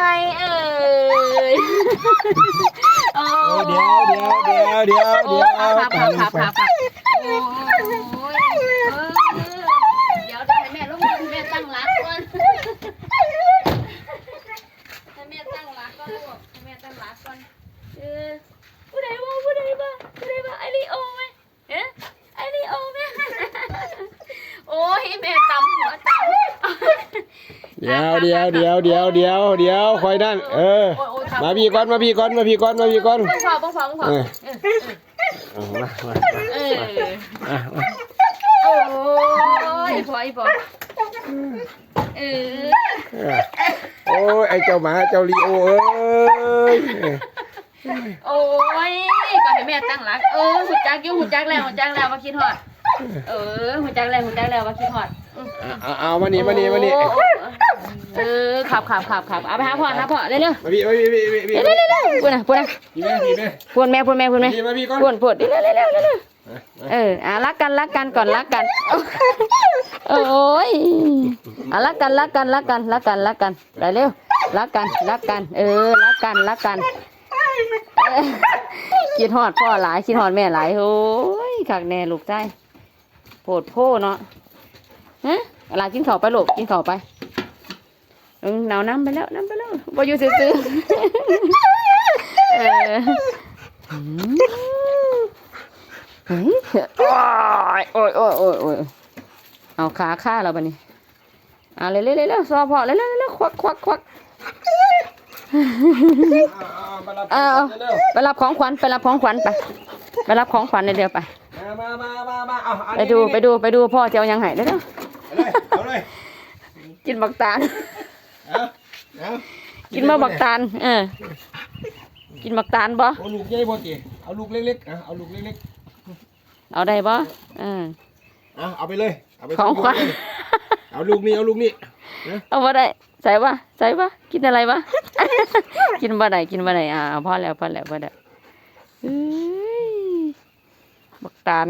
ใครเอ่ยโอ้โอ้เดี๋ยวเดี๋ยวเดี๋ยวเดี๋ยวโอ้เดี๋ยวครับครับครับครับครับโอ้ยเออเดี๋ยวเดี๋ยวให้แม่ลงมือให้แม่ตั้งรักก่อนให้แม่ตั้งรักก่อนลูกให้แม่ตั้งรักก่อนเออผู้ใดว่าผู้ใดว่าผู้ใดว่าไอริโอไหมเอ๊ะไอริโอไหมโอ้ยแม่ตำหัวตำ เดี๋ยวเดี๋ยวเดี๋ยวเดี๋ยวเดี๋ยวเดี๋ยวคอยนั่นเออโอ้ยโอ้ยครับมาพี่ก่อนมาพี่ก่อนมาพี่ก่อนมาพี่ก่อนบังพอบังพอบังพอเออเออเอามามาเอออะมาโอ้ยพออีพอเออเออโอ้ยไอ้เจ้าหมาเจ้าลีโอเอ้ยโอ้ยก็ให้แม่ตั้งหลักเออหุ่จักอยู่หุ่จักแล้วหุ่จักแล้วว่าคิดฮอดเออหุ่จักแล้วหุ่จักแล้วว่าคิดฮอดอืมเอาเอามานี่มานี่มานี่โอ้ เออขับขับขับขับเอาไปหาพ่อหาพ่อเร็วเร็วมาพี่มาพี่พี่พี่พี่เร็วเร็วเร็วพูดนะพูดนะพี่แม่พี่แม่พูดแม่พูดแม่พูดแม่พี่มาพี่ก่อนพูดพูดเร็วเร็วเร็วเร็วเร็วมามาเอออะรักกันรักกันก่อนรักกันโอ้ยอะรักกันรักกันรักกันรักกันรักกันไปเร็วรักกันรักกัน เออรักกันรักกันเออคิดฮอดพ่อหลายคิดฮอดแม่หลายโอ้ยขักแน่ลูกใจโปวดโพเนาะฮะเวลากินข้าวไปลูกกินข้าวไปเออ หนาวน้ำไปแล้วน้ำไปแล้วบ่อยู่ซื่อๆเอออืมเฮ้ยโอ้ยโอ้ยโอ้ยโอ้ยโอ้ยเอาขาฆ่าเราปะนี่เอาเร็วเร็วเร็วเร็วซอพอเร็วเร็วเร็วควักควักควักเอาเอามารับเอาเร็วไปรับของขวัญไปรับของขวัญไปไปรับของขวัญเร็วๆไปมามามามามาเอาอันไปนี้ดูนี่ไปดูไปดูพ่อจะเอายังไงเร็วเอาเลยเอาเลยๆกินบักตาล เอาเอากินมาบักตาลเออ กินบักตาลบ่เอาลูกใหญ่บ่ติเอาลูกเล็กๆนะเอาลูกเล็กเอาได้บ่เออๆเอาเอาไปเลย เอาไปของขวัญเอาลูกนี้เอาลูกนี้เอาบ่ได้ใส่บ่ใส่บ่กินอะไรบ่ กินบ่ได้กินบ่ได้อ่าพอแล้วพอแล้วพอแล้วเอ้ยบักตาล